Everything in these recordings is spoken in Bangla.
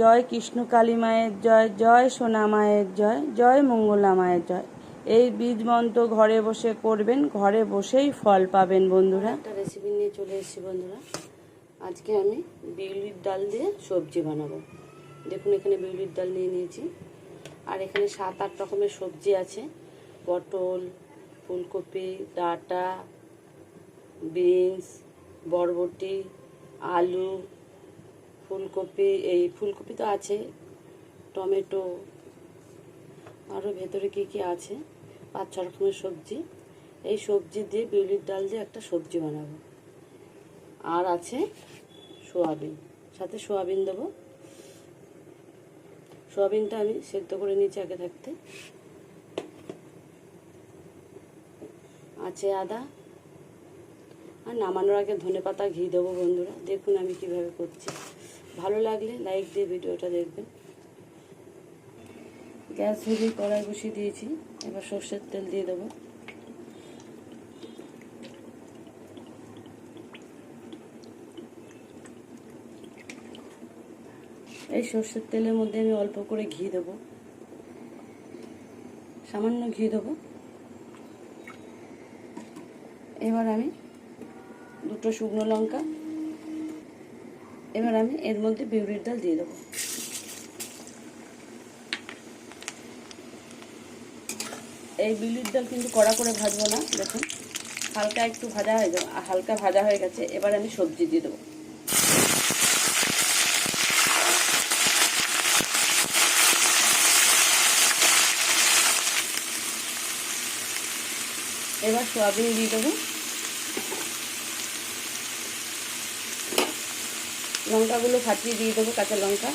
জয় কৃষ্ণ কালী মায়ের জয় জয় সোনা মায়ের জয় জয় মঙ্গলা মায়ের জয়। এই বীজ মন্ত্র ঘরে বসে করবেন, ঘরে বসেই ফল পাবেন বন্ধুরা। একটা রেসিপি নিয়ে চলে এসেছি বন্ধুরা। আজকে আমি বিউলির ডাল দিয়ে সবজি বানাবো। দেখুন, এখানে বিউলির ডাল নিয়ে নিয়েছি। আর এখানে সাত আট রকমের সবজি আছে। পটল, ফুলকপি, ডাঁটা, বিনস, বরবটি, আলু ফুলকপি, এই ফুলকপি তো আছে, টমেটো আরও ভেতরে কী কী আছে? পাঁচ ছ রকমের সবজি। এই সবজি দিয়ে বিউলির ডাল দিয়ে একটা সবজি বানাবো। আর আছে সোয়াবিন। সাথে সোয়াবিন দেবো। সোয়াবিনটা আমি সেদ্ধ করে নিয়েছি আগে থাকতে। আছে আদা আর নামানোর আগে ধনে পাতা, ঘি দেবো বন্ধুরা। দেখুন আমি কীভাবে করছি। ভালো লাগলে লাইক দিয়ে ভিডিওটা দেখবেন। গ্যাস ধরিয়ে কড়াই বসিয়ে দিয়েছি। এবার সর্ষের তেল দিয়ে দেবো। এই সর্ষের তেলের মধ্যে আমি অল্প করে ঘি দেবো। সামান্য ঘি দেবো। এবার আমি দুটো শুকনো লঙ্কা। এবার আমি এর মধ্যে বিউলির ডাল দিয়ে দেবো। এই বিউলির ডাল কিন্তু কড়া করে ভাজবো না, দেখুন। হালকা একটু ভাজা হয়ে যাবে হালকা ভাজা হয়ে গেছে, এবার আমি সবজি দিয়ে দেবো। এবার সোয়াবিন দিয়ে দেবো। লঙ্কাগুলো ফাটিয়ে দিয়ে দেবো কাঁচা লঙ্কা।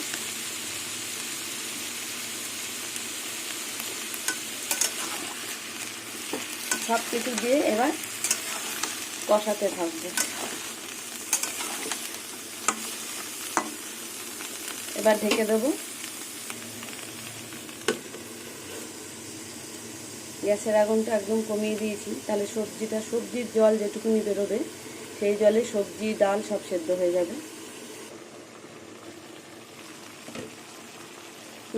সব কিছু দিয়ে এবার কষাতে থাকব। এবার ঢেকে দেবো। গ্যাসের আগুনটা একদম কমিয়ে দিয়েছি। তাহলে সবজিটা, সবজির জল যেটুকুনি বেরোবে, সেই জলে সবজি, ডাল সব সেদ্ধ হয়ে যাবে।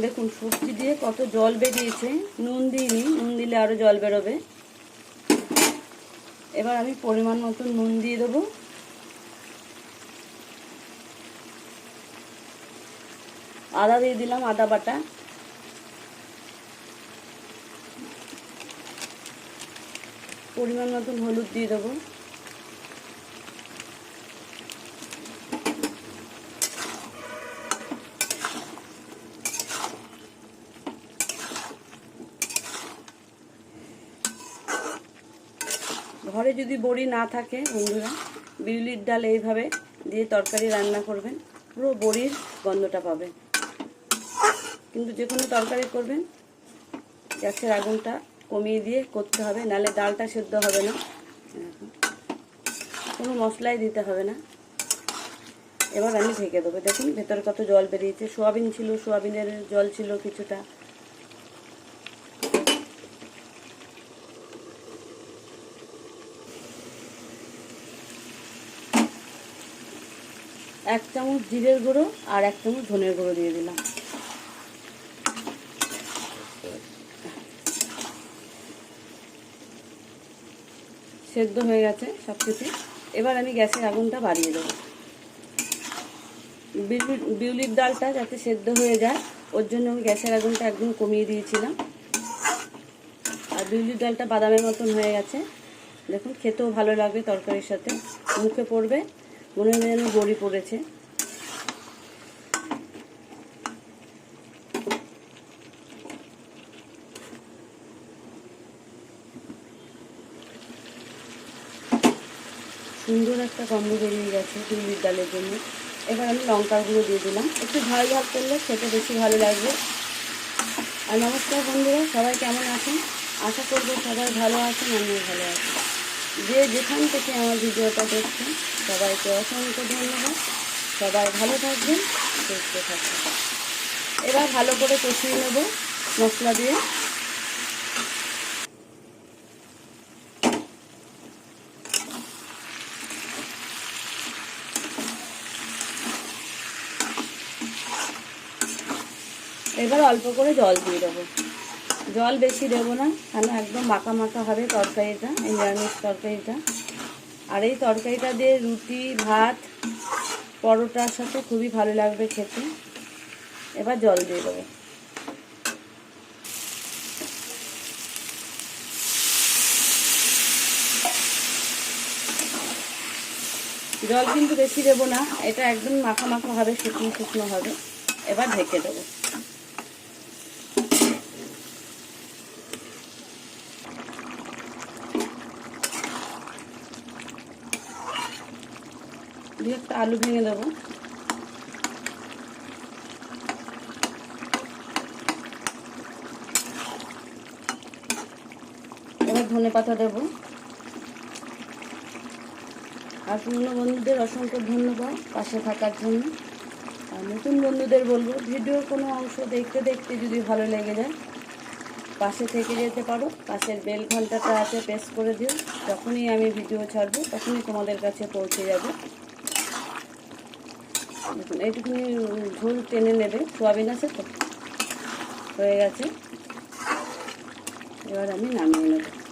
দেখুন সবজি দিয়ে কত জল বেরিয়েছে। নুন দিইনি, নুন দিলে আরও জল বেরোবে। এবার আমি পরিমাণ মতো নুন দিয়ে দেবো। আদা দিয়ে দিলাম, আদা বাটা। পরিমাণ মতন হলুদ দিয়ে দেবো। ঘরে যদি বড়ি না থাকে বন্ধুরা, বিউলির ডাল এইভাবে দিয়ে তরকারি রান্না করবেন, পুরো বড়ির গন্ধটা পাবেন। কিন্তু যে কোনো তরকারি করবেন, গ্যাসের আগুনটা কমিয়ে দিয়ে করতে হবে, নালে ডালটা সেদ্ধ হবে না। কোনো মশলাই দিতে হবে না। এবার আমি ঢেকে দেবো। দেখুন, ভেতরে কত জল বেরিয়েছে। সোয়াবিন ছিল, সোয়াবিনের জল ছিল কিছুটা। এক চামচ জিরের গুঁড়ো আর এক চামচ ধনের গুঁড়ো দিয়ে দিলাম। সেদ্ধ হয়ে গেছে সব কিছু এবার আমি গ্যাসের আগুনটা বাড়িয়ে দেবো। বিউলির ডালটা যাতে সেদ্ধ হয়ে যায়, ওর জন্য আমি গ্যাসের আগুনটা একদম কমিয়ে দিয়েছিলাম। আর বিউলির ডালটা বাদামের মতন হয়ে গেছে। দেখুন, খেতেও ভালো লাগবে তরকারির সাথে। মুখে পড়বে। মনে হয় যেন বড়ি পড়েছে। সুন্দর একটা গন্ধ বেরিয়ে গেছে বিউলির ডালের জন্য। এবার আমি লঙ্কার গুঁড়ো দিয়ে দিলাম। একটু ঝাল ঝাল করলে খেতে বেশি ভালো লাগবে। আর নমস্কার বন্ধুরা, সবাই কেমন আছেন? আশা করব সবাই ভালো আছেন, আমিও ভালো আছি। যে যেখান থেকে আমার ভিডিওটা দেখছেন, সবাইকে অসংখ্য ধন্যবাদ। সবাই ভালো থাকবেন, সুস্থ থাকবেন। এবার ভালো করে কষিয়ে নেব মশলা দিয়ে। এবার অল্প করে জল দিয়ে দেবো। জল বেশি দেবো না, কেন একদম মাখা মাখা হবে তরকারিটা, এই নিরামিষ তরকারিটা। আর এই তরকারিটা দিয়ে রুটি, ভাত, পরোটার সাথে খুবই ভালো লাগবে খেতে। এবার জল দিয়ে দেবো। জল কিন্তু বেশি দেবো না, এটা একদম মাখা মাখা হবে, শুকনো শুকনো হবে। এবার ঢেকে দেবো। দিয়ে একটা আলু ভেঙে দেবো। এবার ধনে পাতা দেবো। আর পুরনো বন্ধুদের অসংখ্য ধন্যবাদ পাশে থাকার জন্য। আর নতুন বন্ধুদের বলব, ভিডিওর কোনো অংশ দেখতে দেখতে যদি ভালো লেগে যায়, পাশে থেকে যেতে পারো। পাশের বেল ঘন্টাটা আছে প্রেস করে দিও। যখনই আমি ভিডিও ছাড়বো, তখনই তোমাদের কাছে পৌঁছে যাবে। দেখুন এইটুকুনি ঝোল টেনে নেবে সোয়াবিন আছে তো। হয়ে গেছে। এবার আমি নামিয়ে নেব।